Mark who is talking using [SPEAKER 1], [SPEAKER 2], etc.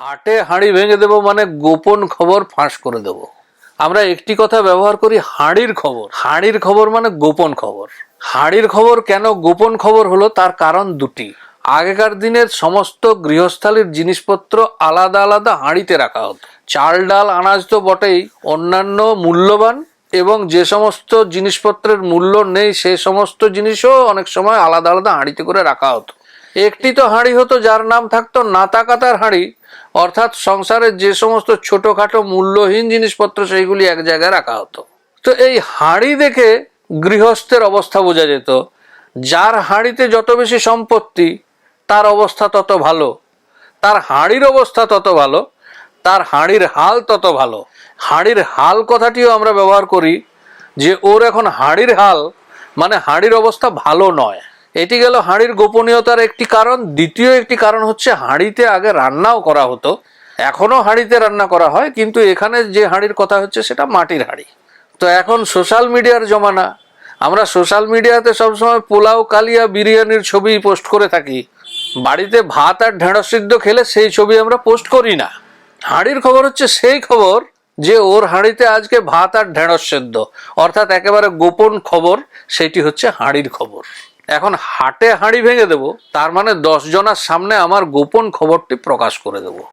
[SPEAKER 1] হাটে হাঁড়ি ভেঙে দেব মানে গোপন খবর ফাঁস করে দেব। আমরা একটি কথা ব্যবহার করি, হাঁড়ির খবর। হাঁড়ির খবর মানে গোপন খবর। হাঁড়ির খবর কেন গোপন খবর হলো তার কারণ দুটি। আগেকার দিনের সমস্ত গৃহস্থালির জিনিসপত্র আলাদা আলাদা হাঁড়িতে রাখা হতো। চাল ডাল আনাজ তো বটেই, অন্যান্য মূল্যবান এবং যে সমস্ত জিনিসপত্রের মূল্য নেই সেই সমস্ত জিনিসও অনেক সময় আলাদা আলাদা হাঁড়িতে করে রাখা হতো। একটি তো হাঁড়ি হতো যার নাম থাকতো নাতাকাতার হাঁড়ি অর্থাৎ সংসারের যে সমস্ত ছোটখাটো মূল্যহীন জিনিসপত্র সেইগুলি এক জায়গায় রাখা হতো। তো এই হাঁড়ি দেখে গৃহস্থের অবস্থা বোঝা যেত। যার হাঁড়িতে যত বেশি সম্পত্তি, তার অবস্থা তত ভালো। তার হাঁড়ির অবস্থা তত ভালো, তার হাঁড়ির হাল তত ভালো। হাঁড়ির হাল কথাটিও আমরা ব্যবহার করি যে, ওর এখন হাঁড়ির হাল মানে হাঁড়ির অবস্থা ভালো নয়। এটি গেল হাঁড়ির গোপনীয়তার একটি কারণ। দ্বিতীয় একটি কারণ হচ্ছে হাঁড়িতে আগে রান্নাও করা হতো। এখনও হাঁড়িতে রান্না করা হয়, কিন্তু এখানে যে হাঁড়ির কথা হচ্ছে সেটা মাটির হাঁড়ি। তো এখন সোশ্যাল মিডিয়ার জমানা। আমরা সোশ্যাল মিডিয়াতে সবসময় পোলাও, কালিয়া, বিরিয়ানির ছবি পোস্ট করে থাকি। বাড়িতে ভাত আর ঢেঁড়স সিদ্ধ খেলে সেই ছবি আমরা পোস্ট করি না। হাঁড়ির খবর হচ্ছে সেই খবর যে ওর হাঁড়িতে আজকে ভাত আর ঢেঁড়স সেদ্ধ। অর্থাৎ একেবারে গোপন খবর, সেটি হচ্ছে হাঁড়ির খবর। এখন হাটে হাঁড়ি ভেঙে দেব, তার মানে দশ জনার সামনে আমার গোপন খবরটি প্রকাশ করে দেব।